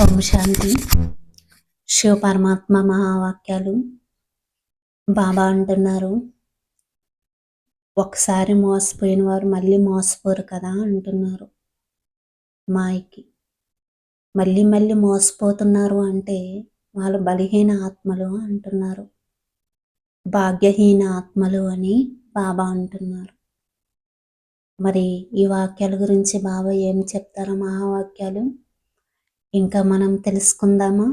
ఓం శాంతి. శివ పరమాత్మ మహావాక్యాలు బాబా అంటున్నారు. ఒకసారి మోసపోయిన వారు మళ్ళీ మోసపోరు కదా అంటున్నారు మాయకి. మళ్ళీ మళ్ళీ మోసపోతున్నారు అంటే వాళ్ళు బలహీన ఆత్మలు అంటున్నారు. భాగ్యహీన ఆత్మలు అని బాబా అంటున్నారు. మరి ఈ వాక్యాల గురించి బాబా ఏం చెప్తారో? మహావాక్యాలు ఇంకా మనం తెలుసుకుందామా?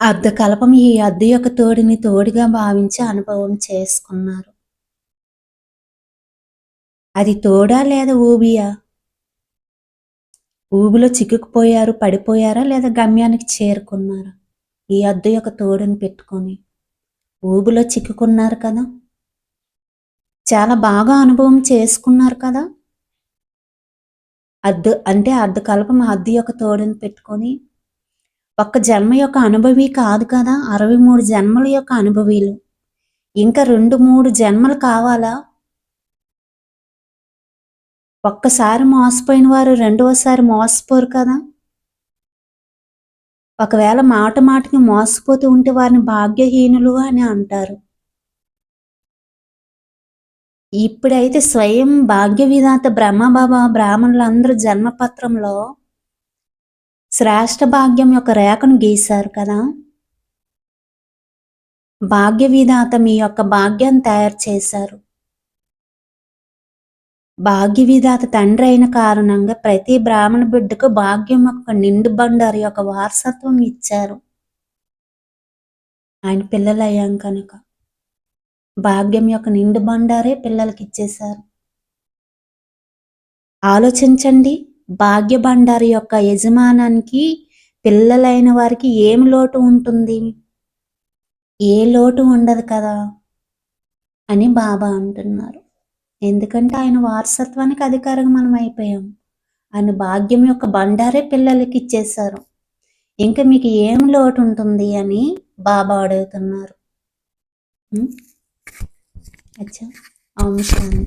అర్ధకల్పం ఈ అద్దె యొక్క తోడిని తోడిగా భావించి అనుభవం చేసుకున్నారు. అది తోడా లేదా ఊబియా? ఊబిలో చిక్కుకుపోయారు పడిపోయారా లేదా గమ్యానికి చేరుకున్నారా? ఈ అద్దె యొక్క తోడుని పెట్టుకొని. ఊబిలో చిక్కుకున్నారు కదా? చాలా బాగా అనుభవం చేసుకున్నారు కదా? అద్దు అంటే అర్ధకల్పం అద్దు యొక్క తోడుని పెట్టుకొని ఒక్క జన్మ యొక్క అనుభవి కాదు కదా అరవై మూడు జన్మల యొక్క అనుభవీలు. ఇంకా రెండు మూడు జన్మలు కావాలా? ఒక్కసారి మోసపోయిన వారు రెండవసారి మోసపోరు కదా. ఒకవేళ మాట మాటకి మోసపోతూ ఉంటే వారిని భాగ్యహీనులు అని అంటారు. ఇప్పుడైతే స్వయం భాగ్య విధాత బ్రహ్మబాబా బ్రాహ్మణులందరూ జన్మపత్రంలో శ్రేష్ట భాగ్యం యొక్క రేఖను గీశారు కదా. భాగ్య విధాత మీ యొక్క భాగ్యాన్ని తయారు చేశారు. భాగ్య విధాత తండ్రి అయిన కారణంగా ప్రతి బ్రాహ్మణ బిడ్డకు భాగ్యం యొక్క నిండు బండారు యొక్క వారసత్వం ఇచ్చారు. ఆయన పిల్లలు అయ్యాం కనుక. భాగ్యం యొక్క నిండు బండారే పిల్లలకి ఇచ్చేశారు ఆలోచించండి భాగ్య బండారి యొక్క యజమానానికి పిల్లలైన వారికి ఏం లోటు ఉంటుంది? ఏ లోటు ఉండదు కదా? అని బాబా అంటున్నారు. ఎందుకంటే ఆయన వారసత్వానికి అధికారంగా మనం అయిపోయాం. ఆయన భాగ్యం యొక్క బండారే పిల్లలకి ఇచ్చేశారు ఇంకా మీకు ఏం లోటు ఉంటుంది అని బాబా అడుగుతున్నారు. Açın. Almış yani.